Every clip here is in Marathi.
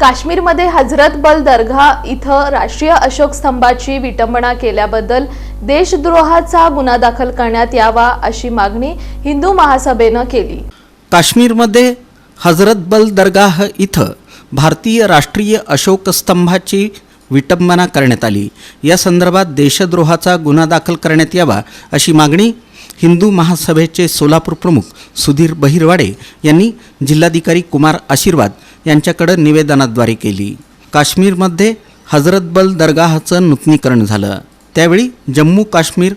काश्मीरमध्ये हजरत बल दर्गा इथं राष्ट्रीय अशोक स्तंभाची विटंबना केल्याबद्दल देशद्रोहाचा गुन्हा दाखल करण्यात यावा अशी मागणी हिंदू महासभेनं केली. काश्मीरमध्ये हजरत बल दर्गाह इथं भारतीय राष्ट्रीय अशोक स्तंभाची विटंबना करण्यात आली. या संदर्भात देशद्रोहाचा गुन्हा दाखल करण्यात यावा अशी मागणी हिंदू महासभेचे सोलापूर प्रमुख सुधीर बहिरवाडे यांनी जिल्हाधिकारी कुमार आशीर्वाद यांच्याकडे निवेदनाद्वारे केली. काश्मीरमध्ये हजरतबल दर्गाहाचं दर्गाहचं नूतनीकरण झालं. त्यावेळी जम्मू काश्मीर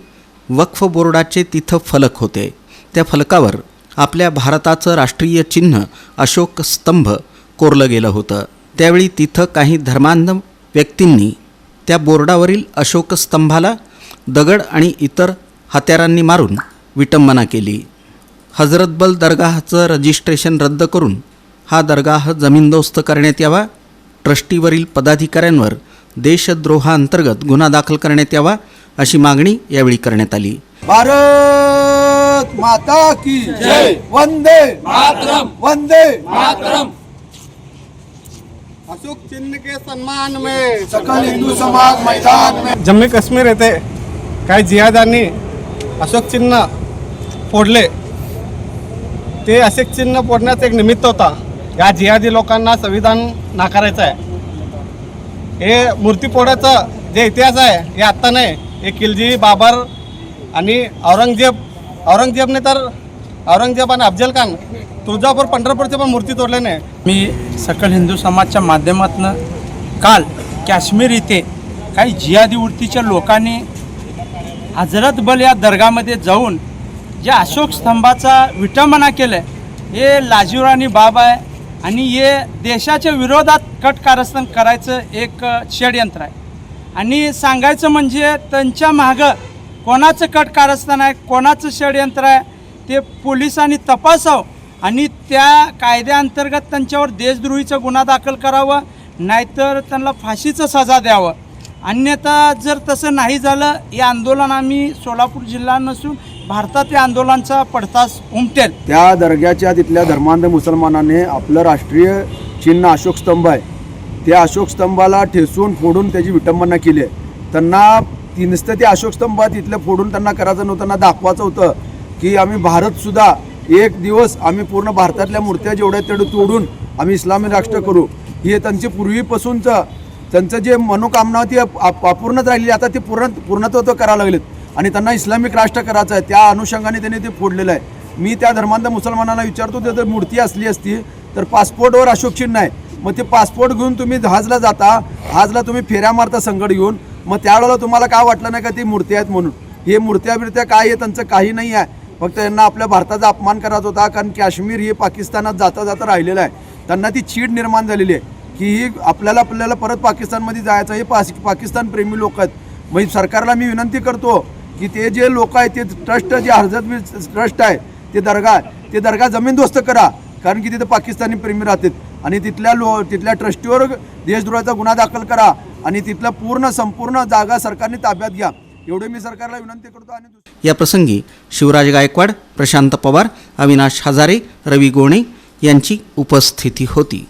वक्फ बोर्डाचे तिथं फलक होते. त्या फलकावर आपल्या भारताचं राष्ट्रीय चिन्ह अशोक स्तंभ कोरलं गेलं होतं. त्यावेळी तिथं काही धर्मांध व्यक्तींनी त्या बोर्डावरील अशोक स्तंभाला दगड आणि इतर हत्यारांनी मारून विटंबना केली. हजरतबल दर्गाहचं रजिस्ट्रेशन रद्द करून हा दर्गाह जमीनदोस्त करण्यात यावा. ट्रस्टीवरील पदाधिकाऱ्यांवर देशद्रोहाअंतर्गत गुन्हा दाखल करण्यात यावा अशी मागणी यावेळी करण्यात आली. भारत माता की जय. वंदे मातरम. वंदे मातरम. अशोक चिन्ह के सम्मान में सकल हिंदू समाज मैदान में जम्मू काश्मीर येथे काही जिहादांनी अशोक चिन्ह फोडले. ते अशोक चिन्ह फोडण्याचं एक निमित्त होता. या जिहादी लोकांना संविधान नाकारायचं आहे. हे मूर्ती जे इतिहास आहे हे आत्ता नाही. हे खिलजी बाबर आणि औरंगजेब औरंगजेबने तर औरंगजेब आणि अफजल खान तुळजापूर पंढरपूरचे पण मूर्ती तोडले नाही. मी सकल हिंदू समाजच्या माध्यमातून काल काश्मीर इथे काही जिहादी वृत्तीच्या लोकांनी हजरत बल या दर्गामध्ये जाऊन ज्या अशोक स्तंभाचा विटंबना केलं आहे हे लाजीवराणी बाब आहे. आणि हे देशाच्या विरोधात कट कारस्थान करायचं एक षडयंत्र आहे. आणि सांगायचं म्हणजे त्यांच्या मागं कोणाचं कट कारस्थान आहे कोणाचं षडयंत्र आहे ते पोलिसांनी तपासावं आणि त्या कायद्याअंतर्गत त्यांच्यावर देशद्रोहीचा गुन्हा दाखल करावं नाहीतर त्यांना फाशीचं सजा द्यावं. अन्यथा जर तसं नाही झालं हे आंदोलन आम्ही सोलापूर जिल्हा नसून भारतात या आंदोलनाचा पडतास उमटेल. त्या दर्ग्याच्या तिथल्या धर्मांध मुसलमानाने आपलं राष्ट्रीय चिन्ह अशोक स्तंभ आहे. त्या अशोक स्तंभाला ठेसून फोडून त्याची विटंबना केली आहे. त्यांना ती नुसतं ते अशोक स्तंभ तिथलं फोडून त्यांना करायचं नव्हतं त्यांना दाखवायचं होतं की आम्ही भारतसुद्धा एक दिवस आम्ही पूर्ण भारतातल्या मूर्त्या जेवढ्या तेवढं तोडून आम्ही इस्लामी राष्ट्र करू. हे त्यांची पूर्वीपासूनचं त्यांचं जे मनोकामना होती अपूर्णच राहिली आता ते पूर्ण पूर्णत्व करायला लागलेत. आणि त्यांना इस्लामिक राष्ट्र करायचं आहे. त्या अनुषंगाने त्यांनी ते फोडलेलं आहे. मी त्या धर्मांध मुसलमानांना विचारतो ते जर मूर्ती असली असती तर पासपोर्टवर अशोक चिन्ह आहे. मग ते पासपोर्ट घेऊन तुम्ही जहाजला जाता जहाजला तुम्ही फेऱ्या मारता संकट घेऊन मग त्यावेळेला तुम्हाला काय वाटलं नाही का ती मूर्ती आहेत म्हणून? हे मूर्त्या बिर्त्या काय आहे? त्यांचं काही नाही आहे. फक्त यांना आपल्या भारताचा अपमान करायचा होता कारण काश्मीर हे पाकिस्तानात जाता जाता राहिलेलं आहे. त्यांना ती चीड निर्माण झालेली आहे. की ही आपल्याला आपल्याला परत पाकिस्तानमध्ये जायचं हे पास पाकिस्तान प्रेमी लोक आहेत. मग सरकारला मी विनंती करतो की ते जे लोक आहेत ते ट्रस्ट जे हजरत ट्रस्ट आहे ते दर्गा आहे ते दर्गा जमीनदोस्त करा कारण की तिथे पाकिस्तानी प्रेमी राहतात. आणि तिथल्या लो तिथल्या ट्रस्टीवर देशद्रोहाचा गुन्हा दाखल करा आणि तिथलं पूर्ण संपूर्ण जागा सरकारने ताब्यात घ्या. एवढे मी सरकारला विनंती करतो आणि या प्रसंगी शिवराज गायकवाड प्रशांत पवार अविनाश हजारे रवी गोणे यांची उपस्थिती होती.